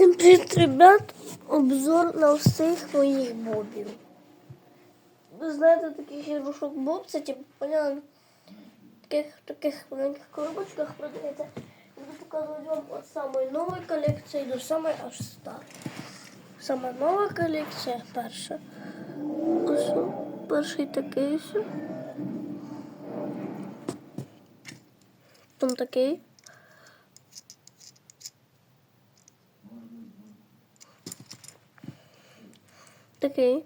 Всім привіт, ребят! Обзор на всіх моїх бобів. Ви знаєте, такий хірушок боб, це типу, поняли, таких, таких маленьких коробочках продається. Буду показувати вам від самої нової колекції до самої аж старої. Сама нова колекція перша. Ось перший такий. Там такий. Такий.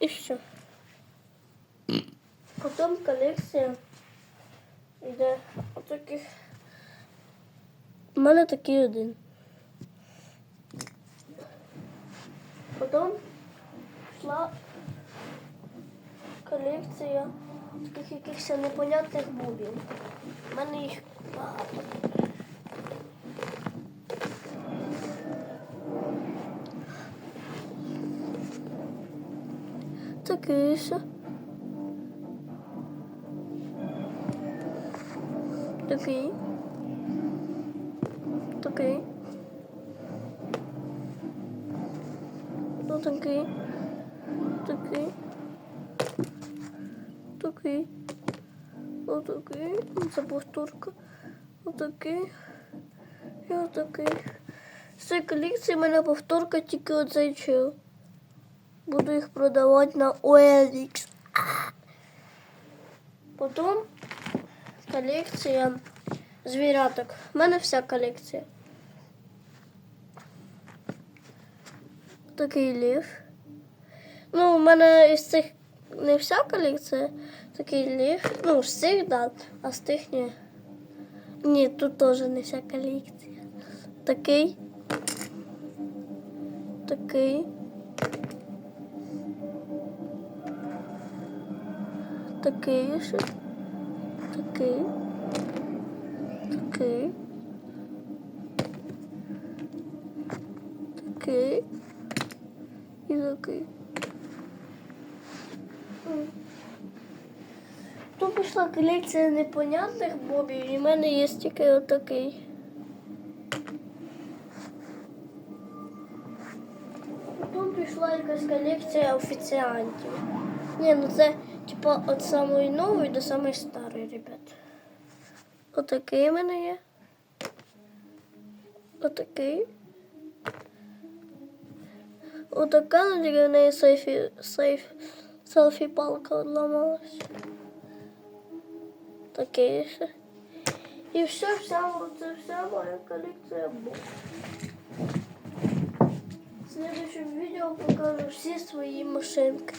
І все. Потім колекція йде отаких. У мене такий один. Потім йшла колекція таких якихось непонятних бубів. У мене їх багато. Такий ще. Такий. Такий. Ну, такий. Такий. Такий. Отакий. Це повторка. Отакий. І отакий. З цієї колекції в мене повторка тільки оцей. Буду їх продавати на OLX. Потім колекція звіряток. У мене вся колекція. Такий лев. Ну, у мене із цих не вся колекція. Такий лев. Ну, з цих, да, а з тих ні. Ні, тут теж не вся колекція. Такий. Такий. Такий ще. Такий. Такий. Такий. І такий. Тут пішла колекція непонятних бобів, і в мене є тільки отакий. Потім пішла якась колекція офіціантів. Ні, ну це типа від самої нової до самої старої, ребят. Отакий в мене є. Отакий. Отака, ну тільки в неї сейфі, сейф, селфі палка одламалась. Такий ще. І все, вся, це вся моя колекція була. В следующем відео покажу всі свої машинки.